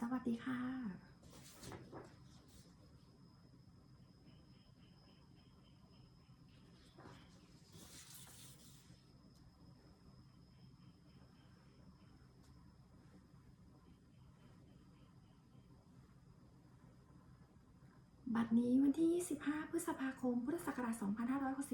สวัสดีค่ะ บัดนี้วันที่ 25 พฤษภาคม พุทธศักราช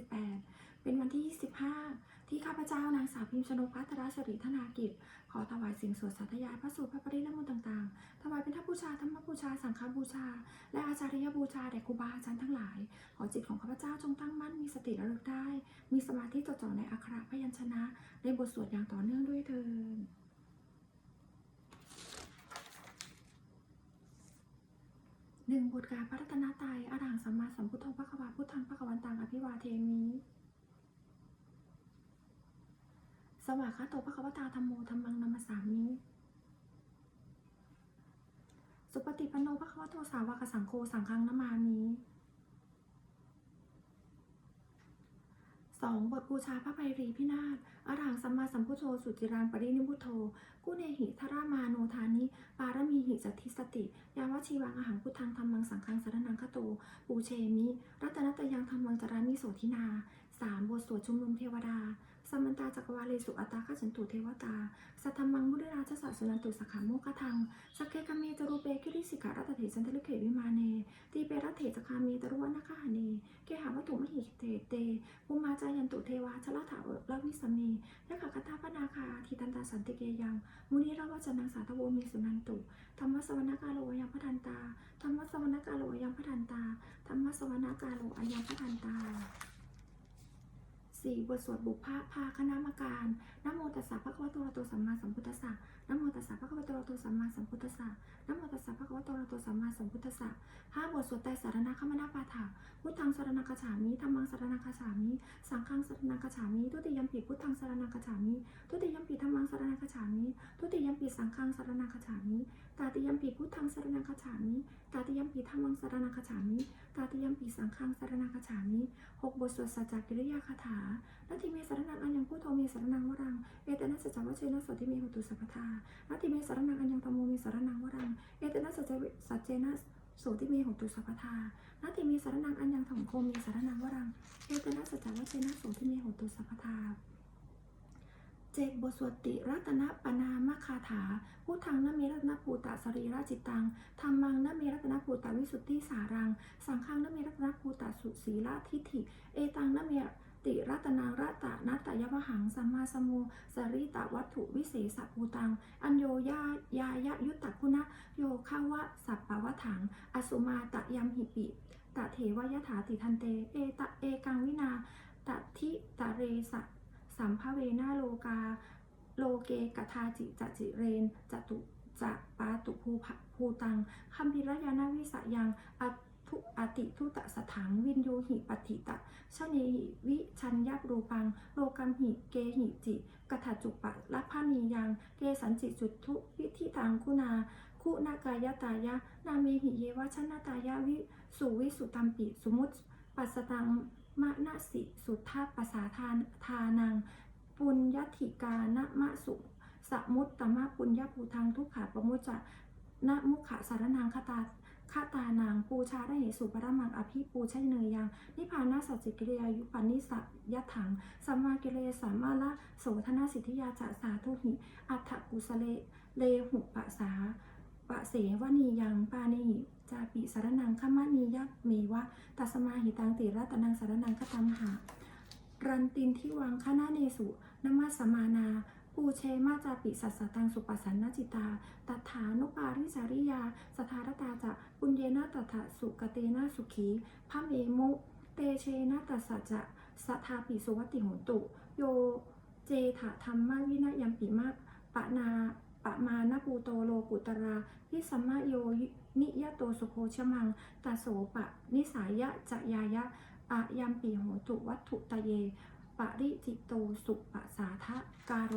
2568 เป็นวันที่ 25 ที่ข้าพเจ้านางสาวพิมชนกพัฒราสิริธนากิจ ขอถวายสิ่งสวดสาธยายพระสูตรพระปริและมนต่างๆ ถวายเป็นทัพบูชาธรรมบูชา สังฆบูชา และอาจารยบูชาแด่ครูบาอาจารย์ทั้งหลาย ขอจิตของข้าพเจ้าจงตั้งมั่นมีสติระลึกได้ มีสมาธิจดจ่อในอักขระพยัญชนะในบทสวดอย่างต่อเนื่องด้วยเถิด หนึ่งบทกาพระรัตนตรัยอรหังสัมมาสัมพุทโธพระควาพุทธังพระควันตังอภิวาเทมิสวากขาโตพระควตาธรรมโมธรรมังนัมสามิสุปฏิปันโนพระควโตสาวกสังโฆสังฆังนามามิสองบทบูชาพระไพรีพินาศ อรหังสัมมาสัมพุทโธสุจิรังปรินิพุทโธกุเนหิทรามาโนทานิ ปารมีหิสติสติ ยาวชีวังอาหังพุทธังธรรมังสังฆังสารนังคโต ปูเชมิ รัตนตยังธรรมังจารามิโสทินาสามบทสวดชุมนุมเทวดา สมมันตาจักรวาเลสุอัตตาขจันตุเทวตา สัทธรรมังมุนิราชสัสสุนันตุสขาโมกขทัง สักเคกามเมจรูเปกิริสิการัตเถจันทลุเขวิมาเนตีเปรัตเถจคามีตรุวนาคาเนเกหาวัตถุมหิเตเตภูมาจายันตุเทวาชลถาเอลวิสเมยะขะคตาปนาคาทีตันตาสันติเกยัง มุนิราวจนังสาทโวมีสุนันตุ ธรรมสวนากาโลอายังพทันตา ธรรมสวนากาโลอายังพทันตา ธรรมสวนากาโลอายังพทันตา สี่บทสวดบุพพะพาคณามการนโมตัสสะภะคะวะโตอะระหะโตสัมมาสัมพุทธัสสะนโมตัสสะภะคะวะโตอะระหะโตสัมมาสัมพุทธัสสะนโมตัสสะภะคะวะโตอะระหะโตสัมมาสัมพุทธัสสะห้าบทสวดไตรสารณคมนาปาถาพุทธังสารนังคาฉามิธรรมังสารนังคาฉามิ สังฆังสารนังคาฉามิ ทุติยมปีพุทธังสารนังคาฉามิ ทุติยมปีธัมมังสารนัง คาฉามิทุติยมปีสังฆังสารนังคาฉามิตาติยมปีพุทธังสารนังคาฉามิตาติยมปีธัมมังสารนังคาฉามิตาติยมปีสังฆังสารนังคาฉามิหกบทสวดสัจจกิริยาคาถานาทิเมสารนังอันยังพุทโธเมสารนังวรังเอตนะสัจจวัชเชนะสติเมหุตุสัพพทานาทิเมสารนังอันยังธรรมโมเมสารนังวรังเอตนะสัจจสัจเจนะโสติเมหุตุสัพพทานาทิเมสารนังอันยังธรรมโคเมสารนังวรังเอตนะสัจจวัชเชนะโสติเมหุตุสัพพทา เจดบทสวดติรัตนปนามคาถาพุทธังนเมรัตนภูตสรีระจิตังธรรมังนเมรัตนภูตวิสุทธิสารัง สังฆังนเมรัตนภูตสุสีละทิฏฐิ เอตังนเมติรัตนังรัตะนัตตยวหังสัมมาสมุสริตะวัตถุวิเศษภูตัง อัญโยยายายยุตตะคุณะโยขาวะสัปปวถัง อสุมาตะยัมหิปิตะเทวยถาติทันเต เอตะเอกังวินาตะทิตะเรสะ สัมภเวนาโลกา โลเกกทาจิจจิเรนจตุจะปาตุภูภูตังคัมพิรยานาวิสยังอทุอติทุตะสถังวินโยหิปฏิตะชเนหิวิชัญญารูปัง โลกัมหิเกหิจิกถาจุปะละพานียัง เกสันจิจุทุวิธิตังคุณา คุณากายตายะ นาเมหิเยวชนะตายะวิสุวิสุตัมปิ สมุตปัสตัง มะนะสิสุทธาปัสาทานทานัง ปุญญธิกานะมะสุสมุตตมะปุญญภูทังทุกขาปมุจจะนะมุขะสารนังคตาคาตานางปูชาได้เหสุปรมังอภิปูชเนยยัง นิพพานาสัจจิกิริยายุปันนิสัยถังสัมมากิเลสามาละโสธนาสิทธิยาจะสาธุหิอัฏฐกุสเลเลหุปะสา ปะเสวนียังปานิจาปิสารนังขมะนียักเมวะตัสมาหิตังติรัตนังสารนังคตัมหา รันตินทิวังคณะเนสุนมัสมานาปูเชมาจาปิสัสสตังสุปัสสันนจิตาตถานุปาริสาริยาสทารตาจะปุญเยนะตถะสุกเตนะสุขีพระเมมุเตเชนะตัสสะจะสัทธาปิสุวัติโหนตุ โยเจถะธรรมวินยัมปิมะปะนา ปะมานปูโตโลกุตราพิสัมมาโยนิยะโตสุโคชมังตาโสปะ นิสายะจะยายะอะยัมปีโหตุวัตถุตะเย ปริจิตโตสุปะสาทะกาโร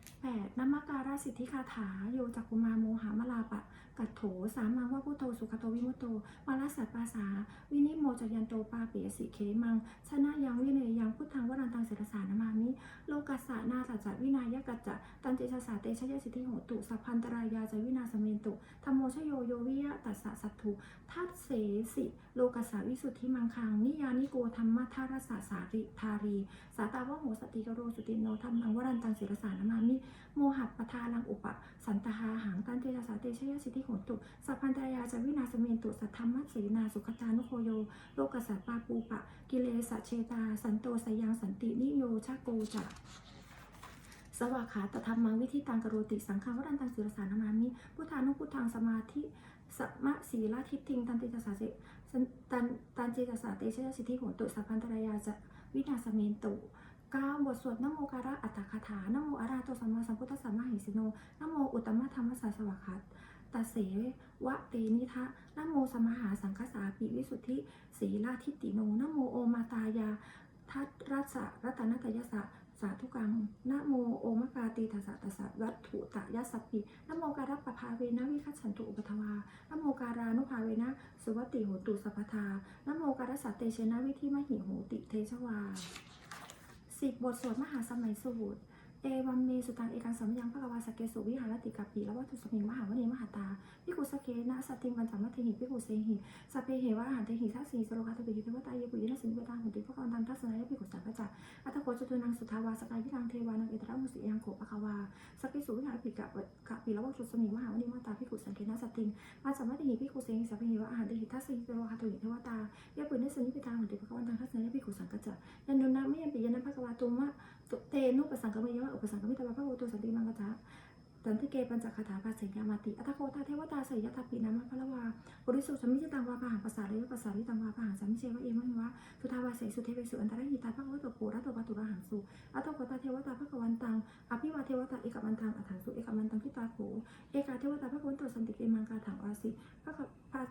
8 นมการาสิทธิคาถาโยจักกุมาโมหามลาปะ กัตโถสามังว่าพุทโธสุขโตวิมุตโตมาลสัตปาสา วินิโมจยันโตปาเปียสิเคมัง ชนะยังวิเนยังพุทธังวรันตังเสรสานามามิ โลกัสสะนาสัจจวินายกัจจะตันเจชะสาเตชะยสิทธิโหตุสัพพันตรายาจวินาสเมนตุธรรมโมชโยโยวิยะตัสสะสัตถุทัตเสสิโลกัสสะวิสุทธิมังคังนิยานิโกธรรมะทารสสะสาริทารี สาตาวะโหสติกโรสุตินโนธรรมังวรันตังเสรสานามามิ โมหัปปทาลังอุปะสันตหาหังตันเตชะสาเตชะยสิทธิหตุสัพพันตรายาจะวินาสเมนตุสัทธรรมะเสนาสุขตานุโคโย โลกสสะปาปูปะ กิเลสะเชตา สันโตสยังสันตินิโยชะโกจะสวากขาตธรรมังวิธีตังกโรติสังฆังวรันตังศิรสานามามิพุทธานุพุทธังสมาธิสัมมะสีลาทิติงตันเตจสาสสันตันตันเจจสาเตชะสิทธิโหตุสัพพันตรายาจะวินาสเมนตุเก้าบทสวดนโมการะอัตถคาถานโมอาราโตสัมมาสัมพุทธสสะมะหิสิโนนโมอุตตมะธรรมสสสวากขา ตาเสวะเตนิทะนโมสมหาสังคสาปิวิสุทธิสีลาทิติโนนโมโอมาตายาทัตรัสะรัตนตยสะสาธุกังนโมโอมกาตีทัสสะตัสสะวัตถุตะยัสปินโมการะปะภาเวนะวิคัจฉันตุอุปทวานโมการานุภาเวนะสุวัติโหตุสัพพทานโมการะสัตเตเชนะวิธิมหิโหติเทชวาสิบบทสวดมหาสมัยสูตร เอวัมเมสุตังเอกังสัมยังพระกวาสเกสุวิหารติกัปปิละวัตถุสมิงมหาวเนมหาตาพิกุสเกนะสตติงปัญจมัทเทหิพิกุเสหิสเพเหวะอาหารเทหิทัสสีสโลคาตุปิหิเทวตาเยปุยินะสินิเวตาหุติพระกวันตังทัศนายพิกุสัพพจักอัตโคจตุนังสุทาวาสกายพิทังเทวานังเอตระมุสิยังโขปะควาสเกสุวิหารติกัปกัปปิละวัตถุสมิงมหาวเนมหาตาพิกุสังเกนะสตติงปัญจมัทเทหิพิกุเสหิสเพเหวะอาหารเทหิทัสสีสโลคาตุปิหิเทวตาเยปุยินะสินิเวตาหุติพระกวนตังทัศนาย สุเตนุปสังกมิยวะอุปสังกมิตวะพระโอตุสันติมังกะจาตันทิเกปัญจคาถาภาเสยามาติ อัตโคตาเทวตาสยยะทัปปินามพะละวาบริสุทธิ์สมิจตังวาปหังภาษาเรวภาษาริตังวาปหังสมิเชวะเอมะหิวะสุทาวาเสยสุเทเวสุอันตรหิตาพระโอตโกรัตโตปะตุระหังสุ อัตโคตาเทวตาพระกวันตัง อภิวาเทวตาเอกมันตังอัฏฐังสุ เอกมันตังทิตาโขเอกาเทวตาพระโกนโตสันติเกมังกาถังวาสิพระพระ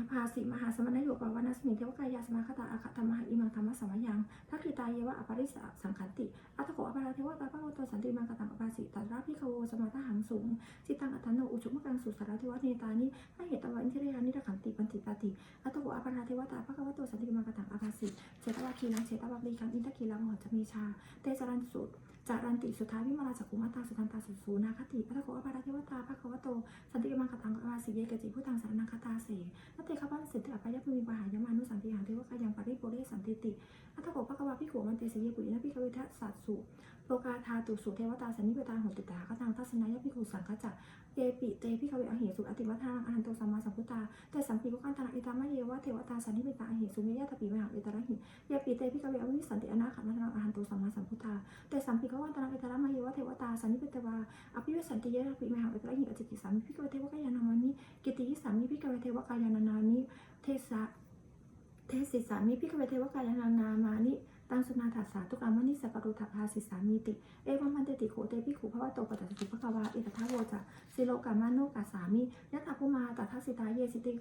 อภาสิมหาสมณโยปาวานาสมิงเทวกายาสมาคตาอาคตมหาอิมังธรรมะสมยังทักขิตาเยวะอปาริสสังขันติอัตโกอปาราเทวตาพระโอตสันติมังกตังอปาสิตัราพิคโวสมาทหังสูงจิตังอัตโนอุชุมกังสุสารเทวเนตานิให้เหตุวันทิเรยานิรขันติปันติตาติอัตโกอปาราเทวตาพระโอโตสันติมังกตังอปาสิเชตวาคีลังเชตวาบลีกังอินทคีลังหอจมีชาเตจรันสุ จารันติสุทธาวิมาราจักุมาตาสุทันตาสุสูนาคติพระโกอภาราเทวตาพระโอโตสันติมังคตังอปาสิเยกจิพุทธังสารนังคตาเสนัตเตขปันสิทธิอภัยภูมิปหายมานุสันติหังเทวกายังปริโปเรสันติติอัตถโกภะกวาพิโขมันเตสเยปุยนะพิกเวทัสสัตสุ โลกาธาตุสุเทวตาสันนิเวตาโหติตาคตังทัศนายพิขุสังฆจักเยปิเตพิกเวอหิสุอติวัฒนังอหันโตสัมมาสัมพุทธาแต่สัมปีพกันตนาอิตามะเยวะเทวตาสันนิเวตาอหิสุเมยะตปิมหังเอตระหิเยปิเตพิกเวอวิสันติอนาขันนังอหันโตสัมมาสัมพุทธาแต่สัมปีพกันตนาอิตามะเยวะเทวตาสันนิเวตวาอภิเวสันติยะตปิมหังเอตระหิอจิติสามิพิกเวเทวกายานามานิกิติยิสามิพิกเวเทวกายานานานิเทสะเทสิสามีพิกเวเทวกายานานามานิ ตังสุนาถาสาตุกามนิสกรุทัพาสิสามีติ เอวัมมันเตติโขเตพิขุภวะโตปัจจสุภควาเอตทาโวจะสิโลกามาโนกาสามิยะถาภูมาตัทธสิตาเยสิติ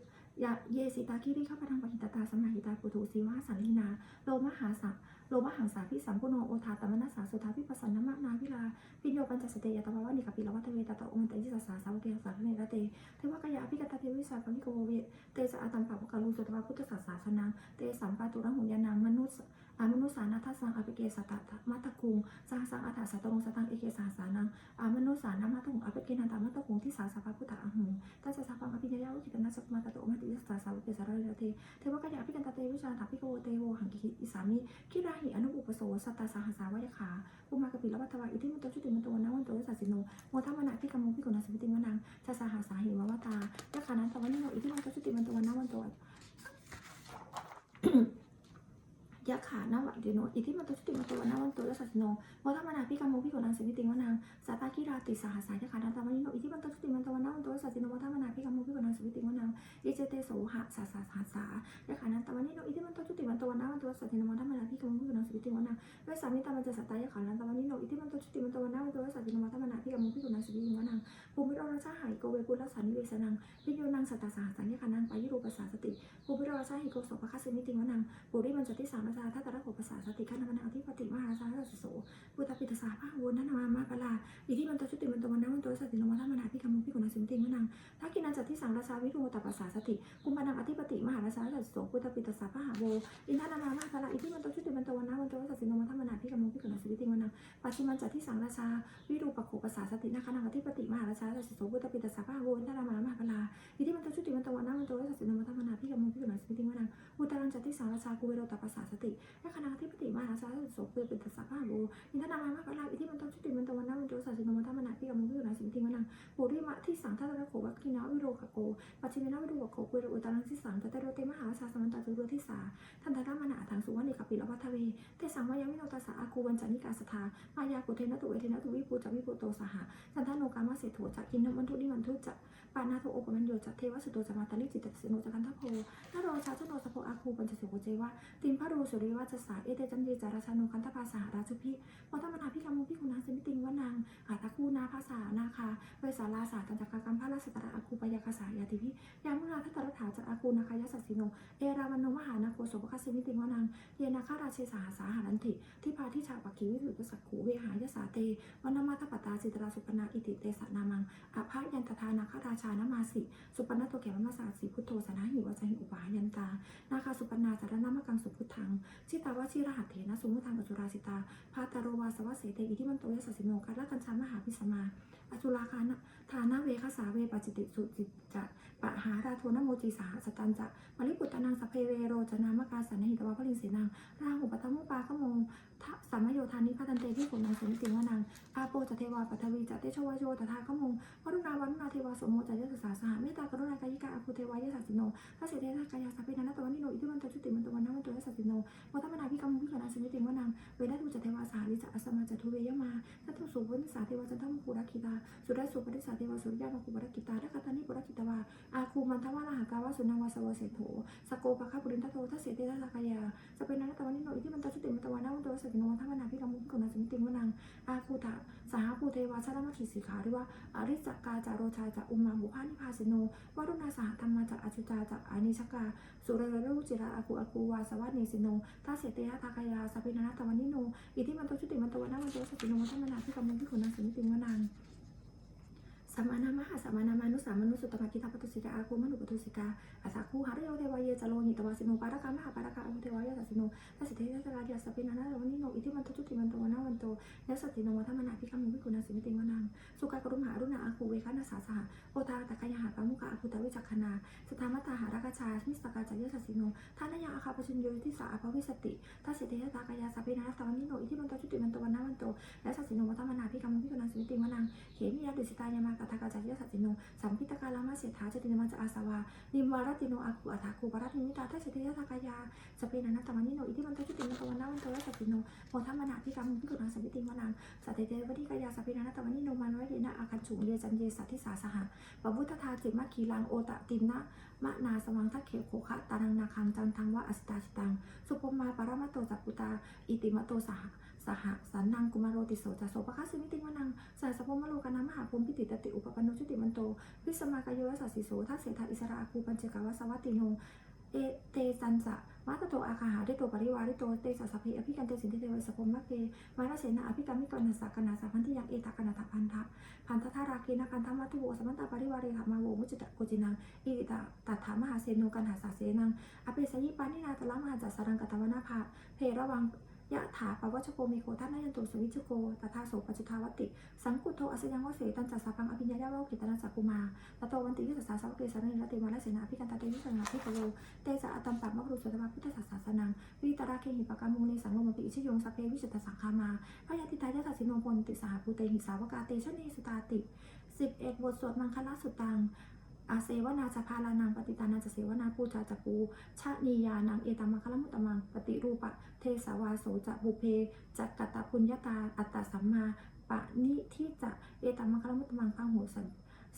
ยะเยสิตาคิริข้าพทังปหิตตาสมหิตาปุถุสีวาสังลินา โลมหาสังโลมหังสาพิสัมพุโนโอทาตมนัสสาสุทาพิปัสสนมะนาวิลาปิโยปัญจสเตยตวะวะนิกปิลวัตเวตตะโอมันตยิสสาสาวเกสาเนรเตเทวกยาพิกตาเทวิสาปังกิโกเวเตสะอาตัมปะปะกาลุสุตวะพุทธศาสนังเตสัมปาตุระหุยานังมนุส อามนุสานาทัสังอภิเกสตตมัตตคุงสหสังอัฏฐสัตตรงสตังเอเกสาสานังอามนุสานามัตตุงอภิเกนันตามัตตคุงที่สาสะพพุทธะอังหุงตัสสะสัพพังอภิญญาวิจิตนาสัพมาตะโตมัติยัสสาสาวเกสารเรเตเทวกายาพิกันตเตวิชาถาพิโกเตโวหังกิอิสามิคิราหิอนุปุปโสสัตตาสหัสาวายขาปุมากปิลวัตวะอิทิมุตตจุติมุตตวันนาวันโตสัสสิโนโมทัมมนะพิกรรมพิกุณสมิติมนังชาสหาสาหิววตายะขานันตวันนิโนอิทิมุตตจุติมุตตวันนาวันโต ยะขานาวะเดโนอิทิมันตุสติมันตัวนาวันตัวสัสโนโมทัมมนาพิกามุพิโกนังสิวิติวนังสาตาคิราติสหัสายะขานันตาวันนิโนอิทิมันตุสติมันตัวนาวันตัวสัสโนโมทัมมนาพิกามุพิโกนังสิวิติวนังอิเจเตโสหะสาสาสาสายะขานันตาวันนิโนอิทิมันตุสติมันตัวนาวันตัวสัสโนโมทัมมนาพิกามุพิโกนังสิวิติวนังเวสามิตามันจะสัตตายะขานันตาวันนิโนอิทิมันตุสติมันตัวนาวันตัวสัสโนโมทัมมนาพิกามุพิโกนังสิวิติวนังภูมิโรราชาหายโกเวกุลสานิเวสนังพิโยนังสัตตาสหัสังยคานังปายุโรปัสสาสติภูมิโรราชาหิโกโสภคัสสิมิติวนังปุริมันจติสังราชาทัตระโขปัสาสติขันธมนาอธิปติมหาราทัสสโสพุทธปิตสาภาวนนันนามาปะลาอิทิมันตชุติมันตวันนัมันตสัตติโนมัทมนาพิกรรมุพิกุณสิมติวนังทักกินันจติสังราชาวิรุตปัสสาสติกุมภานังอธิปติมหาราทัสสโสพุทธปิตสาภาโวอินทนามามะปะลาอิทิมันตชุติมันตวันนัมันตสัตติโนมัทมนาพิกรรมุพิกุณสิมติวนังปัจฉิมันจติสังราชาวิรูปโขปัสาสตินาคานังอธิปติมหาราชาสัสโสพุทธปิตสาภาโวอินทารามามหาปลาอิทิมันตชุติมันตวันนามันตสัสสินมัทมนาพิกรรมพิกุณสมิติวนัง อุตรังจติสาราชากูเวโรตปัสสาสติและคณะที่ปติมหาราชาสัสสิโสพุทธปิตสาภาโวอินทนามามหาปลาอิทิมันตชุติมันตวันนามันโจสัสสินมัทมนาพิกรรมพิกุณาสมิติวนังปุริมะที่สังทัตระโขวัคคินาวิโรขโกปัจฉิมนาวิโรขโกเวโรอุตรังที่สังตเตโรเตมหาราชาสมันตจุโรทิสาทันตรามนาถังสุวรรณิ เว เตสังวายามิโนตัสสะอาคูวันจานิกาสทามายากุเทนะตุเวเทนะตุวิปูจาวิปูโตสหะสันทาโนกามะเศรษโถจะกินนมันทุนิมันทุจะปานาโทโอปมันโยจะเทวสุโตจะมาตาลิจิตตสโนจะกันทโพนาโรชาชโนสโพอาคูปัญจสิโกเจวะติมพระรูสุริวาจะสาเอเตจันเยจาราชาโนคันทภาษาราชุพิวัฒมนาพิกรรมุพิคุณาสมิติงวนังอาตาคูนาภาษานาคาเวสาลาสาตันจักรกรรมพระราชตระอาคูปยาคาสายาติพิยามุนาทัตตรถาจักอาคูนาคายสัสสิโนเอราวันโนมหานาโคโสภคสมิติงวนังเยนาคาราชสาหาสาหารันติที่พาทิชาปักขีวิสุทธิสักขูเวหายสาเตวันมาตปตาสิตราสุปนาอิติเตสนามังอาภายันตทานาคาราชานามาสิ สุปนาโตแก่มมาสาสีพุทโธสนะหิวจหิอุปายันตา นาคาสุปนาสารนามกังสุพุทธัง ชิตาวชิรหัตเถนะสุมุทังอจุราสิตาพาตารวาสวะเสเตอิทิมันโตยสัสสิโนกัลกัญชามหาพิสมา อจุลาคานะทานาเวคสาเวปจิติสุจิตจะปะหาราโทนโมจีสาสตันจะมริปุตตนังสพเพเวโรจนามกาสันหิตวะพลิงเสนังราหุปตมุปาขโมสัมมโยธานิพัตันเตที่ผลนางสมิติวานังอาโปจะเทวาปัทวีจะเตชวาโยตถาขมงวรุณาวันนาเทวาสมโมจะยศึกษาสหเมตตากรุณากายิกาอาคูเทวายสัสิโนพระเสเทธากายาสัพเพนันตวันนิโนอิทิมันตจุติมันตวันนามันตัยสัสิโนวัฒมนาพิกรรมพิกรณาสมิติวานังเวนัตุจะเทวาสาริจะอสมาจะทุเวยมาทัตถุสุวินิสาเทวาจันทมคูรักขิตาสุรัสสุปริสาเทวาสุริยามาคูปรักขิตาทักตานิปุรักขิตวาอาคูมันทวาลหากาวาสุนังวาสวเสโถสโกปะคาปุรินทโตทัสเสเทธากายาสเปนั ตวันนาวันตัยสัสสิโนวัฒมนาพิกรมพิกรณสมิติวนังอาคูตะสหภูเทวาชรมัคคิสีขาหรือว่าอริจกาจารโรชาจากอุมาบุพานิพาสิโนวรุณาสหธรรมจากอจุจาจากอานิชกา สุรเรรุจิระอากูอากูวาสวัสเนสิโนทัเสเตยะทากายาสปินานาตวันนิโนอิทิมันโตชุติมันตวันนาวันโตสัจจิโนมัทมนาพิกรมุขขุนังสมิติวนัง สัมมานามหาสัมมานามานุสามานุสุตตมะกิตาปตุสิกาอาคูมนุปตุสิกาอาสาคูหาริโยเทวายเยจโลหิตวาสิโนปาระกามหาปาระกาอุเทวายสัสิโนทัสเสเตยะทากายาสปินานาตวันนิโนอิทิมันโตชุติมันโตวนนามันโตยสติโนวัฒมนาพิกรรมุวิกุณาสิมิติวนังสุกากรุมหารุณาอาคูเวคานาสาสหะโอตาตะกายหาปามุกาอาคุตวิจักขณาสทามตาหารากชามิสตกาจายสัสิโนทานายาอาคาปชินโยทิสาอภวิสติทัสเสเตยตากายาสัพเพนาตาวันนิโนอิทิมันโตชุติมันโตวนนาวันโตยสติโนวัฒมนาพิกรรมุวิกุณาสิมิติวนังเขมิยาดุสิตายามากาทากาจายสัตติโนสัมพิตกาลามาเสถาจตินมัจอาสวานิมวารติโนอาคูอัฏฐาคูปรัตนิมิตาทัสเสเตยตากายาสัพเพนาตาวันิโนอิทิมันโตชุตินตวันนาวันโตยสัตติโนโมทัมมนาพิกรรมุวิกุณาสิมิติวนังสัตเตเตวทิกายาสัพพินานาตวันิโนมันวเดนะอาคันฉุงเยจันเยสัทิสาสหะปะพุทธาจิตมะคีลังโอตติมนะมะนาสวังทักเขโคคะตานังนาคังจันทังวะอสตาชิตังสุปมาปรมาโตจักปุตาอิติมะโตสหะ สหสันนังกุมารโรติโสจัสโสปะคะสิมิติวนังสายสะพมโลกานามหาภูมิพิติตติอุปปันโนชุติมันโตวิสมากายโยสัสสิโสทัสเสทาอิสระอาคูปัญเจกาวสวัตติโนเอเตจันจะมาตโตอาคาหาได้โตปริวาริโตเตสะสะเพอภิกันเตสินเทเทวสะพมมะเกมาราเสนาอภิกรรมิกรณสักกนาสาพันธิยังเอตากนาถพันธะพันธทาราคีนาคันธรรมัตุโวสมันตาปริวาเรหมาโวมุจตะโกจินังอิริตาตัถามหาเสโนกันหาสาเสนังอเปสยิปานินาตละมหาจัสรังกตวนาภาเพระวัง ยะถาปวัชโกเมโคทันนายันโตสวิชโกตถาโสปัจจุทาวติ สังกุโทอัสยังวเสตันจัสสะพังอภิญญายาวะกิตนัสสะกุมาตโตวันติยุสสาสาวกเกสานิรติมาลเสนาภิกันตาเตยุสังนาภิกโลเตสะอตัมปัมมะครุสุตมะพุทธศาสนาวิตราเคหิปกามุงในสังโลมปิอิชโยงสพเพวิจตตสังคามาพยาติตายะตัสสิโนพลติสหภูเตหิสาวกาเตชะเนสุตาติสิบเอ็ดบทสวดมังคลสุตัง อาเสวนาจะพาลานังปฏิตานาจะเสวนาปูชาจะปูชะนียานังเอตัมมังคลมุตมังปฏิรูปะเทสาวาโสจะบุเพจักกตปุญญาตาอัตตสัมมาปะนิทิจะเอตัมมังคลมุตมังพังโหสัน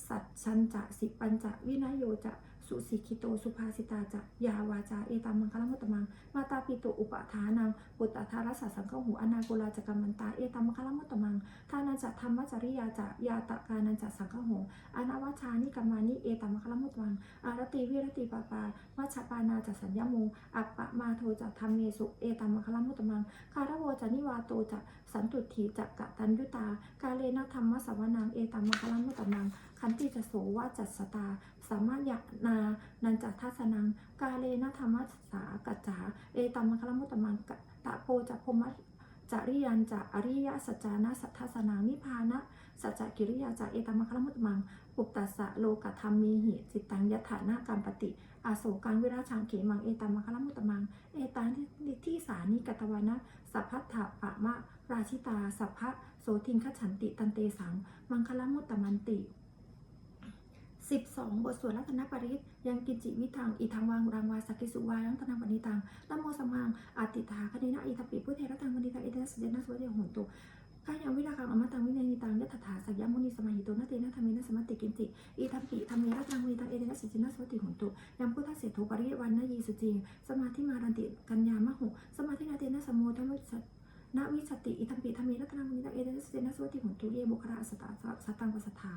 สัจชันจะสิปัญจะวินยโยจะ สุสิกิโตสุภาสิตาจะยาวาจาเอตัมมังคลมุตตมังมาตาปิโตอุปทานังปุตตะทารัสสะสังฆหูอนาโกลาจกรรมันตาเอตัมมังคลมุตตมังทานันจะธรรมจริยาจะยาตะกานันจะสังฆหูอนาวชานิกรรมานิเอตัมมังคลมุตตมังอารติวิรติปาปาวัชปานาจะสัญญโมอัปปะมาโทจะธรรมเมสุเอตัมมังคลมุตตมังคารโวจะนิวาโตจะสันตุถีจะกะตัญยุตากาเลนะธรรมสวนังเอตัมมังคลังมุตตมัง ขันติจะโสวาจัสตา สามารถยะนานันจัทัสนัง กาเลนะธรรมสากัจจาเอตัมมังคลมุตตมังตะโพจะพมะจริยันจะอริยสัจจานะสัทธสนังนิพานะสัจจกิริยาจะเอตัมมัคลมุตตมัง ปุตตสะโลกธรรมมีหิจิตตังยถานะกรรมปติอาโศกังวิราชังเขมังเอตัมมัคลมุตตมัง เอตังที่ที่สานิกัตวานะสัพพัทธะปะมะราชิตาสัพพะโสทิงคฉันติตันเตสัง มังคลมุตตมันติ 12 บทสวดรัตนปริตยังกินจิวิทังอิทังวังรังวาสกิสุวายังตนังปณิตังนโมสัมมังอาติตาคณินะอิทัปปิพุทเทระตังปณิตังเอเตสเจนะสวะเดหุนตุกายังวิราคังอมตังวินัยนิตังยถถาสักยมุนีสมาหิโตนะเตนะธรรมินะสมัติกินจิอิทัปปิธรรมีระตังปณิตังเอเตนะสเจนะสวติหุนตุยังพุทธเสถุปริวันนะยีสุจิงสมาธิมารันติกัญญามะหุสมาธินาเตนะสมโมทัมวิสัตนาวิสติอิทัมปิธรรมีรัตังมิตาเอเดสเซนัสวัติหุนตุเยบุคราสตาสตังปัสถา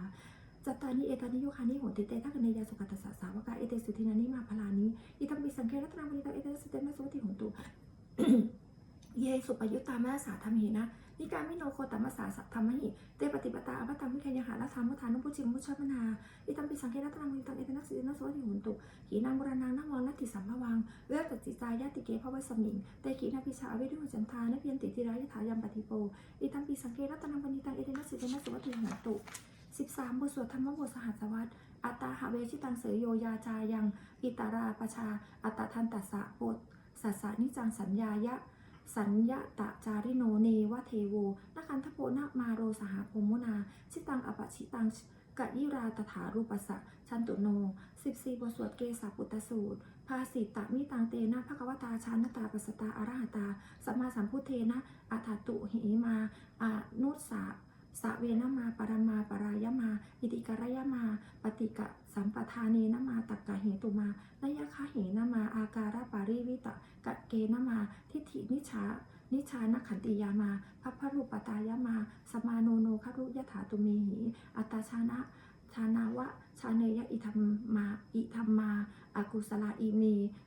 จัตตานิเอตานิโยคานิโหติเตทักเนยาสุขตัสสะสาวกาเอเตสุทินานิมาพลานิอิทัมปิสังเครัตนังมิตาเอเดสเซนัสวัติหุนตุเยสุปยุตตามาสาธรรมเหนะนิการมิโนโคตัมาสาสัธรรมหิเตปฏิปตาอัปตังวิคยหาละธรรมุทานุพุชิมุชพนาอิตัมปิสังเครัตนังมิตาเอเดนัสเซนัสวัติหุนตุขีนังบุรนังนังวังนัตติสัมภวังเวทตัจจิตายาติเกภวสมิงเตกินาพิชาเวดุจันทานเพียนติติรายถายัมปฏิโปอิตัมปิสังเกรัตนังปณิตังเอเดนัสสินัสวัติหันตุ 13 บทสวดธรรมบทสหัสวัตอัตตาหาเวชิตังเสยโยยาจายัง อิตาราปชา อัตตทันตัสสะโปตสัสสะนิจังสัญญายะ สัญญาตะจาริโนเนวะเทโวนาคันทโพนามาโรสหโภมุนา ชิตังอปชิตังกะยิราตถารูปสสะชันตุโน 14 บทสวดเกสาปุตตสูตร ภาสิตะมิตังเตนะภควตาชานตาปัสตาอรหัตาสัมมาสัมพุทเทนะอัฏฐตุหิมาอนุสสะ สะเวนะมาปรมาปรายมา อิติกรยมา ปฏิกะสัมปทานเนนมาตักกะเหตุมานยคะเหนมา อาการะปาริวิตะกะเกนมา ทิฏฐินิชานิชานขันติยามาพัพพรูปตายามา สมาโนโนคารุยถาตุเมหิ อัตาชานะชานาวะ ชาเนยอิธรรมมา อิธรรมมา อากุสลาอิเม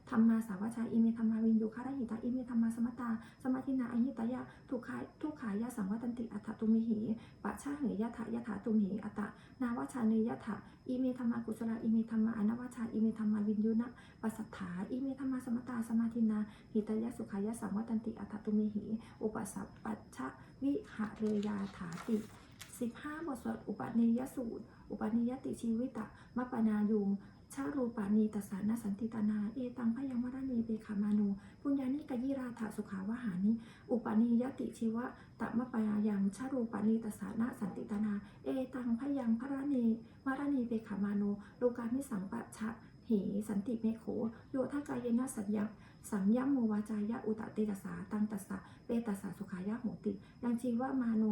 ธรรมาสาวชาอิเมธรรมาวินโยคารหิตาอิเมธรรมาสมตา สมาธินาอหิตายะทุกขายทุกขายะสังวัตันติอัตตุมิหิปะชาเหยยะถายะถาตุมหิอัตตะนาวชาเนยะถาอิเมธรรมากุศลาอิเมธรรมาอนาวชาอิเมธรรมาวินยุนะปัสสัทธาอิเมธรรมาสมตาสมาธินาหิตายะสุขายะสังวัตันติอัตตุมิหิอุปสัพปัชชวิหะเรยาถาติ15บทสวดอุปนิยสูตร อุปนิยติชีวิตะมปปนายุง ชารูปานีตัสสานาสันติตนา เอตังพยังวรณีเบขามานุปุญญานิกยิราถาสุขาวหานิ อุปนิยติชีวะตะมปปายังชารูปานีตัสสานาสันติตนา เอตังพยังพระณีวรณีเบขามานุโลกามิสังปะชะเหสันติเมโขโยทากายนาสัญญาสังยมโมวาจายะอุตติตสาตังตัสะเปตัสสะสุขายะโหติ ยังชีวะมาโน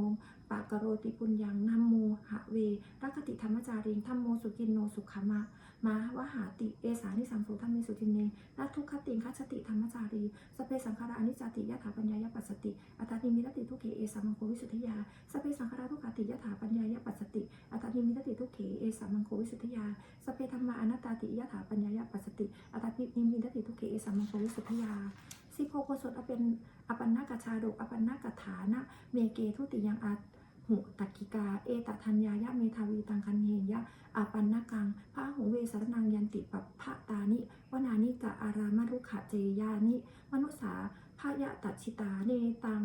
ปากโรติปุญญังนัมโมหะเวรักติธรรมจาริงธรรมโมสุกินโนสุขมะ มาวหาติ เอสานิสังโสธรรมิสุจินเนนัทุกขติงคัจติธรรมจารี สเปสังขารานิจจติยถาปัญญายปัสสติ อัตตนิมิตติทุกเขเอสามังโควิสุทธิยา สเปสังขาราทุกขติยถาปัญญายปัสสติ อัตตนิมิตติทุกเขเอสามังโควิสุทธิยา สเปธรรมาอนัตตาติยถาปัญญายปัสสติ อัตตนิมิตติทุกเขเอสามังโควิสุทธิยาสิโพโสดอเป็นอปันนากชาดกอปันนากฐานะ เมเกทุติยังอา หุตักกิกา เอตทัญญายะเมธาวีตังคันเฮยะอาปันนากังพระหูเวสารนังยันติปัปพะตานิวนานิกะอารามารุขะเจยานิ มนุสาพระยะตัชิตาเนตัง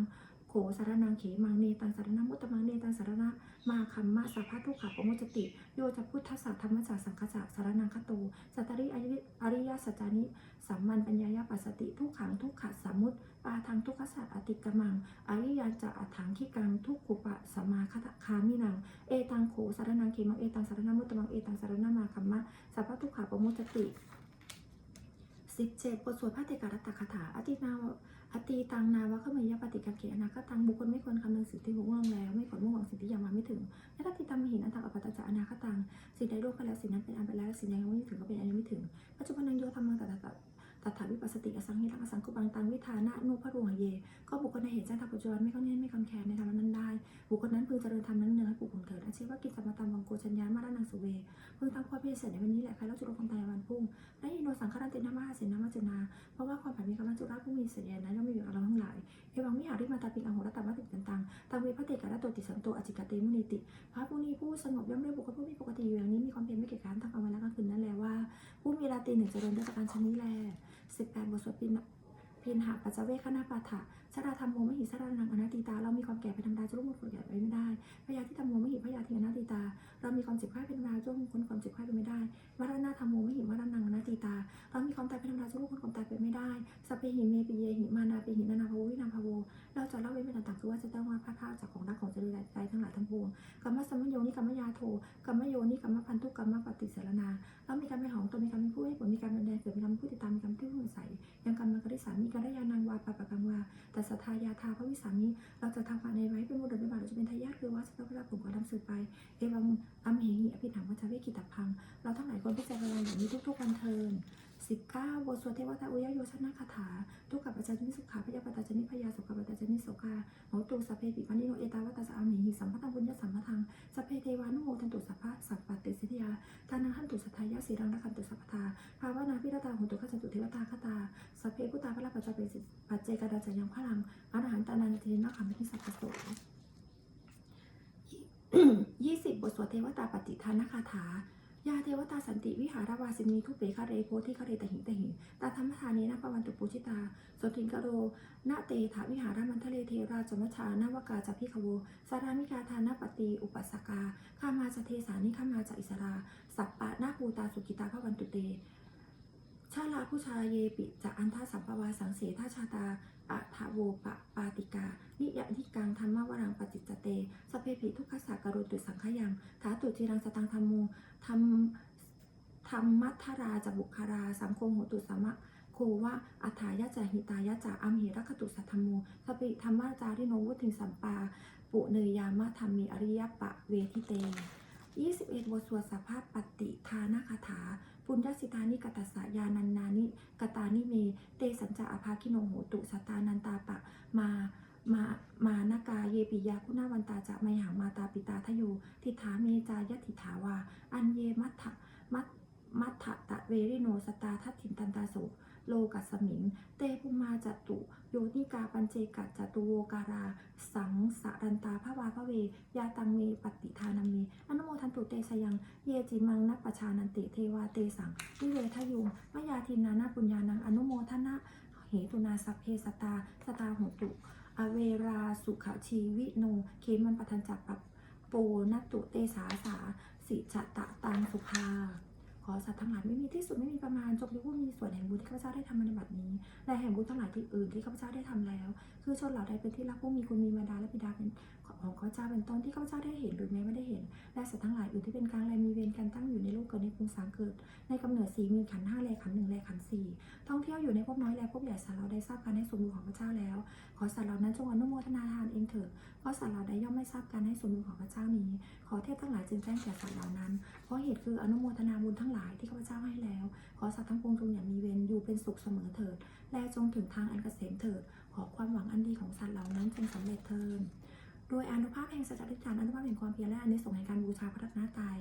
โขสารนังเขมังเนตังสารนังมุตตมังเนตังสารนะมาคัมมะสัพพะทุกขะปมุจติ โยจะพุทธศาสธรรมศาสสังฆะสารนังคโตสัตตริอริอริยสัจจานิสัมมันปัญญายาปัสสติ ทุกขังทุกขะสมมุตปาทังทุกขสัตอติกมัง อริยจะอัฏฐังขีกังทุกขุปะสมมาคตคามินัง เอตังโขสารนังเขมังเอตังสารนังมุตตมังเอตังสารนังมาคัมมะสัพพะทุกขาปมุจติสิบเจ็ดบทสวดพระเตการัตตคาถาอตินาว อติตังนาวะเขามยปฏิกังเกอนาคตังบุคคลไม่ควรคำนึงสิ่งที่มุ่งหวังแล้ว ไม่ควรมุ่งหวังสิ่งที่ยังมาไม่ถึงและถ้าติตังมหินอันตังอปัตตจะอนาคตังสิ่งใดล่วงไปแล้วสิ่งนั้นเป็นอันไปแล้วสิ่งใดยังไม่ถึงก็เป็นอันไม่ถึงปัจจุบันนังโยธรรมังตถา ตถาวิปัสสติอสังหิรังอสังกุปังตังวิธานะนุพระรวงเย ก็บุคคลในเหตุแจ้งธรรมปัจจุบันไม่เข้าเน้นไม่คอนแคนในธรรมนั้นได้ บุคคลนั้นพึงเจริญธรรมนั้นเนืองให้ปลูกผลเกิดอาชีวะกิจสมตามวังโกชัญญามารานังสุเวพึงตั้งความเพียรเสร็จในวันนี้แหละใครเล่าจุลคมตายวันพุ่งและอินโดสังฆรันตินามาเสนามาจนา เพราะว่าความผันมีกำลังจุฬาผู้มีเสียนั้นย่อมมีอยู่กับเราทั้งหลายเอวังมิหาริมาตาปิงอโหรตามาติตังตังเวพระเตกะระโตติสันโตอจิกาเตมุนิติพระผู้นี้ผู้สงบย่อมได้บุคคลผู้มีปกติอยู่อย่างนี้มีความเพียรไม่เกียจคร้านทั้งกลางวันและกลางคืนนั่นแหละว่า ผู้มีราตรีหนึ่งเจริญด้วยประการชนิดแลสิบแปดบทสวดปินพินหาปัจจเวคณาปาถะชราธรรมโมมหิสรานังอนัตติตา เรามีความแก่เป็นธรรมดาจะรู้หมดผลแก่ไปไม่ได้พยาธิธรรมโมมหิพยาธิอนัตติตา เรามีความเจ็บไข้เป็นธรรมดาจะรู้พ้นความเจ็บไข้ไปไม่ได้วรณะธรรมโมมหิวรณังอนัตติ เพหิเมปิเยหิมานาปิหินานาภววินาภโวเราจะเล่าเว้นเป็นต่างๆคือว่าจะต้องว่าพลาดพลาจากของรักของเจริญใจทั้งหลายทั้งปวงกรรมสัมมโยนิกรรมยาโทกรรมโยนิกรรมพันธุกรรมปฏิเสรนาเรามีการเป็นของตัวมีการเป็นผู้ให้ผลมีการเป็นแดนเกิดมีการเป็นผู้ติดตามมีการเป็นผู้สงสัยยังกรรมกริสามีการได้ยานังวาปะปะกังวาแต่สัทธายาทาพระวิสามีเราจะทำความในไว้เป็นบุตรเป็นบาทเราจะเป็นทายาทคือว่าจะต้องได้รับผลของดำสืบไปเอวังอัมเหหิอภิธรรมวัชเวกิตตพัง เราทั้งหลายควรพิจารณาอย่างนี้ทุกๆวันเทิน 19บทสวดเทวตาอุยโยชนะคาถาทุกขปัจจานิสุขาพยาปัจจานิพยาสุขปัจจานิโสกาโหตุสัพเพปิปันนิโนเอตาวัตาสอามิหิสัมปตังบุญญสัมปทังสัพเพเทวานุโมทันตุสัพพะสัพปะเตสิทธิยาทานังหันตุสัทายาสีรังรักขันตุสัพพทาภาวนาพิรตาโหตุขจันตุเทวตาคตาสัพเพพุตตาพระปัจจเปสิปัจเจกดาจยังพลังอรหันตานันเทนะขัมพิสัพพโสยี่สิบบทสวดเทวตาปฏิทานคาถา ยาเทวตาสันติวิหารวาสินีทุเปคาเรโพธิคาเรตหิงตหิงตาธรรมทานีนาปวันตุปูชิตาสติงกโรนาเตถาวิหารมันทะเลเทราจมชานาวกาจัพิขโวสารามิกาทานาปฏิอุปัสสกาข้ามาจเทสานิข้ามาจอิสรา สัปปะนาภูตาสุกิตาพระวันตุเตชาลาผู้ชายเยปิจะอันทาสัมปวาสังเสทาชาตา อัทโวปะปาติกา นิยนิกังธรรมวรังปจิจเต สเพปิทุกขสากโรตุสังขยังถาตุจิรังสตังธรรมโมธรรมธรรมัทธราจบุคารา สังโฆโหตุสมะโควะอัฏฐายะจาหิตายะจาอัมเหรัคตุสัทธรรมโมสปิธรรมะจาริโนวุติสัมปา ปุเนยามะธรรมีอริยปะเวทิเต 21 บทสวดสัพพปฏิทานคาถา ปุญญสิตานิกตัสสะยานันนานิกตานิเม เตสัญจาอภาคิโนโหตุสตานันตาปะมามา มานากาเยปิยาคุณาวันตาจะไมหังมาตาปิตาทโยทิฐาเมจายติถาวา อันเยมัทธะมัทมัทธะตะเวริโนสตาทัตถินตันตาโส โลกัสมิง เตภุมาจตุ โยนิกาปัญเจกัจตุโวการา สังสารันตาภาวาพระเว ยาตังเมปฏิทานามีอนุโมทันตุเตชยัง เยจิมังนัปปชานันติเทวาเตสังวิเวทยุงมยาทินานาปุญญานังอนุโมทนะเหตุนาสัพเพสตาสตาโหตุ อเวราสุขชีวิโน เคมันปทันจักปปโปนัตตุเตสาสาสิจตะตังสุภา ขอสัตว์ทั้งหลายไม่มีที่สุดไม่มีประมาณจงเป็นผู้มีส่วนแห่งบุญที่ข้าพเจ้าได้ทำมาในบัดนี้และแห่งบุญทั้งหลายที่อื่นที่ข้าพเจ้าได้ทำแล้วคือชนเหล่าใดเป็นที่รักผู้มีคุณมีมารดาและบิดาเป็นของข้าเจ้าเป็นต้นที่ข้าพเจ้าได้เห็นหรือแม้ไม่ได้เห็น และสัตว์ทั้งหลายอื่นที่เป็นกลางแลมีเวรกันตั้งอยู่ในโลกเกิดในภูมิสามเกิด ในกำเนิดสีมีขันห้าแลขันหนึ่งแลขันสี่ท่องเที่ยวอยู่ในภพน้อยแลภพใหญ่สัตว์เราได้ทราบการให้สมบูรณ์ของพระเจ้าแล้ว ขอสัตว์เหล่านั้นจงอนุโมทนาทานเองเถิดเพราะสัตว์เหล่าใดย่อมไม่ทราบการให้สมบูรณ์ของพระเจ้านี้ ขอเทพทั้งหลายจึงแจ้งแก่สัตว์เหล่านั้น เพราะเหตุคืออนุโมทนาบุญทั้งหลายที่ข้าพเจ้าให้แล้ว ขอสัตว์ทั้งปวงจง เป็นสุขเสมอเถิด และจงถึงทางอันเกษมเถิด ขอความหวังอันดีของสัตว์เหล่านั้นจงสำเร็จเถิดโดยอนุภาพแห่งสัจจะทิฏฐานอนุภาพแห่งความเพียรและอนิสงส์แห่งการบูชาพระรัตนตรัย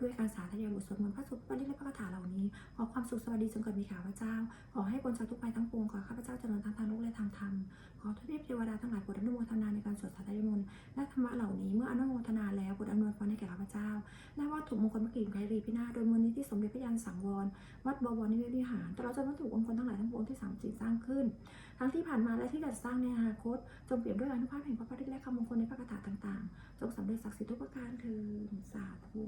ด้วยการสาธยายบทสวดมนต์พระสุตปริและพระคาถาเหล่านี้ ขอความสุขสวัสดีจงเกิดมีแก่ข้าพเจ้า ขอให้บนจากทุกภัยทั้งปวง ขอข้าพเจ้าเจริญทั้งทางโลกและทางธรรม ขอทุกเทพเทวดาทั้งหลายโปรดอนุโมทนาในการสวดสาธยายมนต์และธรรมะเหล่านี้เมื่ออนุโมทนาแล้วโปรดอำนวยพรให้แก่ข้าพเจ้า และวัตถุมงคลมกิจไกรรีพินาโดยมูลนิธิสมเด็จพระยานสังวร วัดบวรนิเวศวิหารตลอดจนวัตถุมงคลทั้งหลายทั้งปวงที่สามจิตสร้างขึ้น ทั้งที่ผ่านมาและที่จะสร้างในอนาคต จงเปรียบด้วยอนุภาพแห่งพระปฏิและคำมงคลในพระคาถาต่างๆ จงสำเร็จศักดิ์สิทธิ์ทุกประการเถิดสาธุ